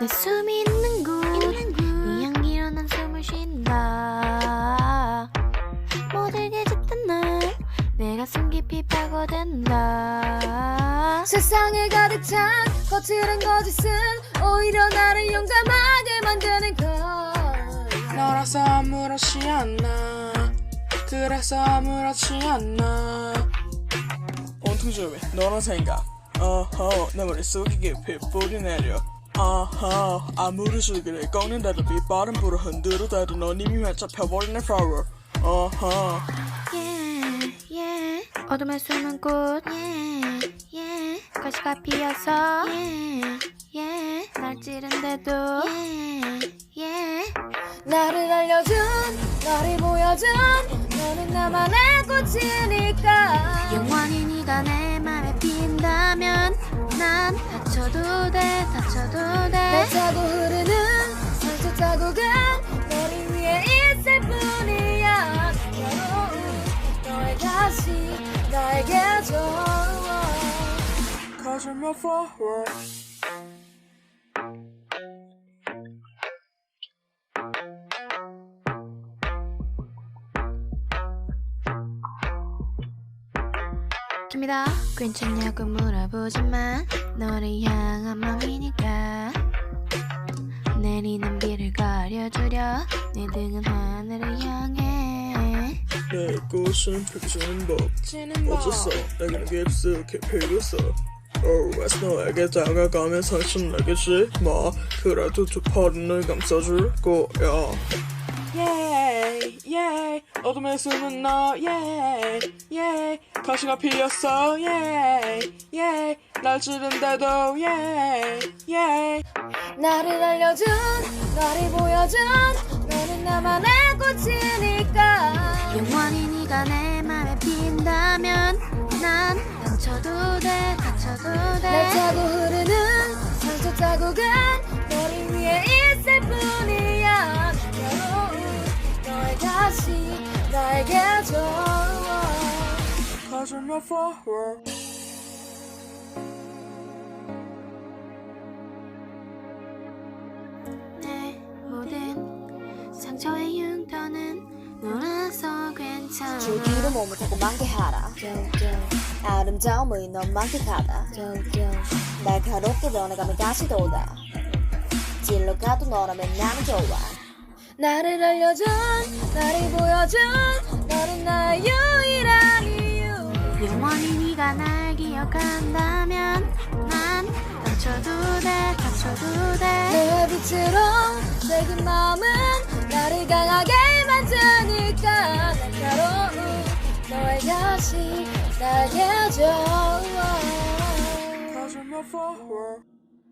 내 숨이 있는 곳, 네 향기로 난 숨을 쉰다. 모두게 짙은 날 내 가슴 깊이 파고든다. 세상에 가득 찬 거칠은 거짓은 오히려 나를 용감하게 만드는 걸 너라서 아무렇지 않나 그래서 아무렇지 않나 온통 좀해. 너란 생각. 어허 내 머릿속에 깊이 뿌리 내려 어허 아무리 즐기를 꺾는데도 빛바람 불어 흔들어대도 넌 이미 펴버린 내 flower yeah, yeah. 어둠에 숨은 꽃 yeah, yeah. 가시가 피어서 yeah, yeah. 날 찌른데도 yeah, yeah. 나를 알려준 너를 보여준 너는 나만의 꽃이니까 다쳐도 돼 다쳐도 내돼 차고 흐르는 상처 자국은 너를 위해 있을 뿐이야. 여러분 너의 가시 나에게 줘 Cause 줍니다. 괜찮냐고 물어보지만 너를 향한 맘이니까. 내리는 비를 가려주려 내 등은 하늘을 향해. 내 꽃은 펼치는 법. 지는 법. 어쩌어 내게는 깊숙이 피겠어 Always 너에게 다가가면 상처 내겠지 마. 그래도 두 팔은 널 감싸줄 거야. Yeah, yeah 어둠에 숨은 너 Yeah, yeah 가시가 피었어 Yeah, yeah 날 찌른데도 Yeah, yeah 나를 알려준 너를 보여준 Cause you're my flower. 내 모든 상처의 흉터는 놀아서 괜찮아. 주기로 몸을 자꾸 만개하라. 아름다움이 넌 만끽하다. 날카롭게 변해가면 다시 돋아 질러 가도 너라면 나는 좋아. 나를 알려준 나를 보여준 너는 나의 유일한 영원히 네가 날 기억한다면 난 다쳐도 돼 다쳐도 돼. 내 빛으로 새긴 마음은 나를 강하게 만드니까 날카로운 너의 가시 나에게 줘